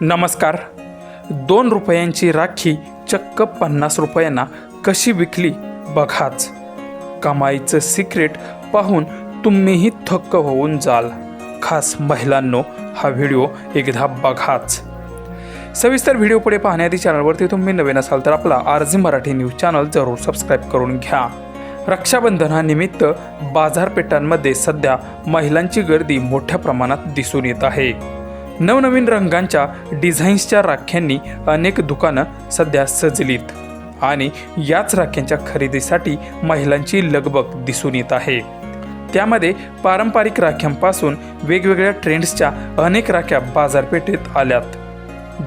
नमस्कार. दोन रुपयांची राखी चक्क पन्नास रुपयांना कशी विकली? बघाच. कमाईचं सिक्रेट पाहून तुम्हीही थक्क होऊन जाल. खास महिलांनो हा व्हिडिओ एकदा बघाच. सविस्तर व्हिडिओ पुढे पाहण्याआधी चॅनलवरती तुम्ही नवीन असाल तर आपला आरजी मराठी न्यूज चॅनल जरूर सबस्क्राईब करून घ्या. रक्षाबंधनानिमित्त बाजारपेठांमध्ये सध्या महिलांची गर्दी मोठ्या प्रमाणात दिसून येत आहे. नवनवीन रंगांच्या डिझाईन्सच्या राख्यांनी अनेक दुकानं सध्या सजलीत आणि याच राख्यांच्या खरेदीसाठी महिलांची लगबग दिसून येत आहे. त्यामध्ये पारंपरिक राख्यांपासून वेगवेगळ्या ट्रेंड्सच्या अनेक राख्या बाजारपेठेत आल्यात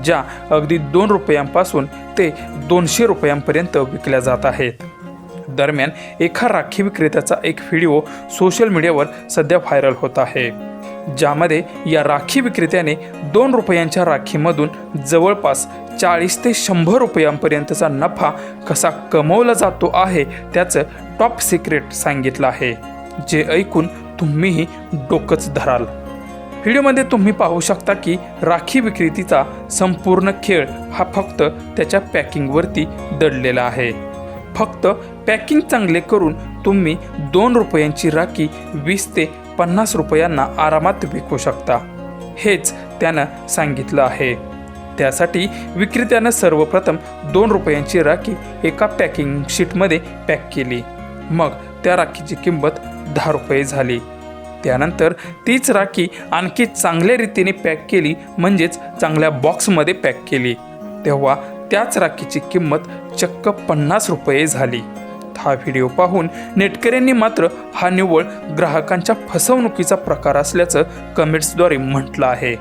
ज्या अगदी दोन रुपयांपासून ते दोनशे रुपयांपर्यंत विकल्या जात आहेत. दरम्यान एका राखी विक्रेत्याचा एक व्हिडिओ सोशल मीडियावर सध्या व्हायरल होत आहे. ज्यामध्ये या राखी विक्रेत्याने दोन रुपयांच्या राखीमधून जवळपास चाळीस ते शंभर रुपयांपर्यंतचा नफा कसा कमवला जातो आहे त्याचं टॉप सिक्रेट सांगितलं आहे. जे ऐकून तुम्हीही डोकंच धराल. व्हिडिओमध्ये तुम्ही पाहू शकता की राखी विक्रेतीचा संपूर्ण खेळ हा फक्त त्याच्या पॅकिंगवरती दडलेला आहे. फक्त पॅकिंग चांगले करून तुम्ही दोन रुपयांची राखी वीस ते पन्नास रुपयांना आरामात विकू शकता. हेच त्यानं सांगितलं आहे. त्यासाठी विक्रेत्यानं सर्वप्रथम दोन रुपयांची राखी एका पॅकिंग शीटमध्ये पॅक केली. मग त्या राखीची किंमत दहा रुपये झाली. त्यानंतर तीच राखी आणखी चांगल्या रीतीने पॅक केली म्हणजेच चांगल्या बॉक्समध्ये पॅक केली. तेव्हा त्याच राखीची किंमत चक्क पन्नास रुपये झाली. हा व्हिडिओ पाहून नेटकऱ्यांनी मात्र हा निव्वळ ग्राहकांच्या फसवणुकीचा प्रकार असल्याचं कमेंट्सद्वारे म्हटलं आहे.